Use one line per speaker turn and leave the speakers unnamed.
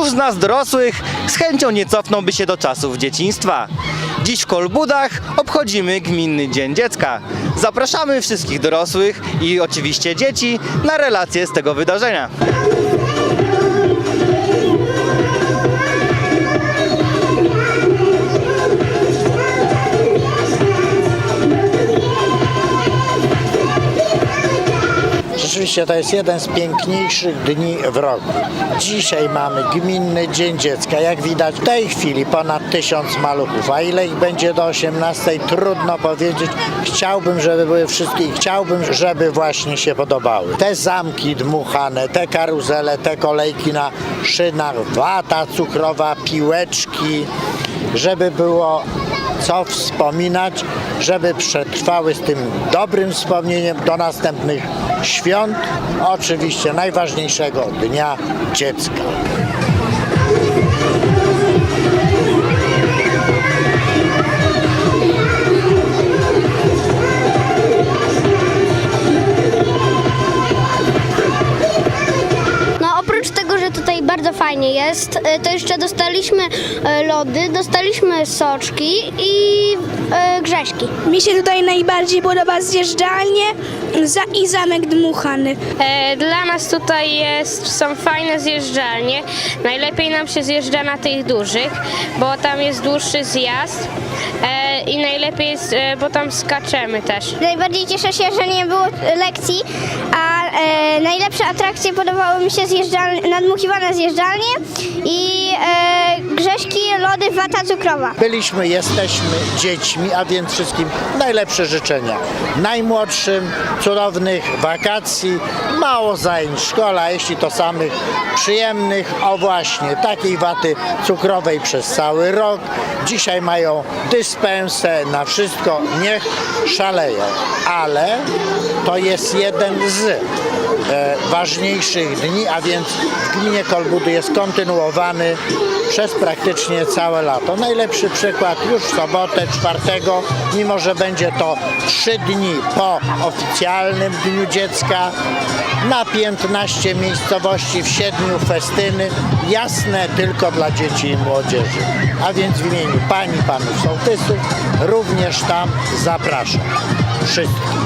Któż z nas dorosłych z chęcią nie cofnąłby się do czasów dzieciństwa? Dziś w Kolbudach obchodzimy Gminny Dzień Dziecka. Zapraszamy wszystkich dorosłych i oczywiście dzieci na relacje z tego wydarzenia.
Rzeczywiście to jest jeden z piękniejszych dni w roku. Dzisiaj mamy Gminny Dzień Dziecka. Jak widać w tej chwili ponad tysiąc maluchów. A ile ich będzie do 18 trudno powiedzieć. Chciałbym, żeby były wszystkie i chciałbym, żeby właśnie się podobały. Te zamki dmuchane, te karuzele, te kolejki na szynach, wata cukrowa, piłeczki, żeby było co wspominać, żeby przetrwały z tym dobrym wspomnieniem do następnych świąt, oczywiście najważniejszego dnia dziecka.
Bardzo fajnie jest, e, to jeszcze dostaliśmy e, lody, dostaliśmy soczki i e, grześki.
Mi się tutaj najbardziej podoba zjeżdżalnie za i zamek dmuchany.
Dla nas tutaj jest, są fajne zjeżdżalnie. Najlepiej nam się zjeżdża na tych dużych, bo tam jest dłuższy zjazd i najlepiej jest, bo tam skaczemy też.
Najbardziej cieszę się, że nie było lekcji, a e, najlepsze atrakcje podobały mi się nadmuchiwane zjeżdżalnie i e, grześki, lody, wata cukrowa.
Byliśmy, jesteśmy dziećmi, a więc wszystkim najlepsze życzenia. Najmłodszym cudownych wakacji, mało zajęć w szkole, a jeśli to samych przyjemnych, o właśnie, takiej waty cukrowej przez cały rok. Dzisiaj mają dyspensę na wszystko, niech szaleją, ale to jest jeden z ważniejszych dni, a więc w gminie Kolbudy jest kontynuowany przez praktycznie całe lato. Najlepszy przykład już w sobotę, czwartego, mimo że będzie to trzy dni po oficjalnym Dniu Dziecka, na 15 miejscowości w siedmiu festyny, jasne tylko dla dzieci i młodzieży. A więc w imieniu Pani, Panów Sołtysów również tam zapraszam wszystkich.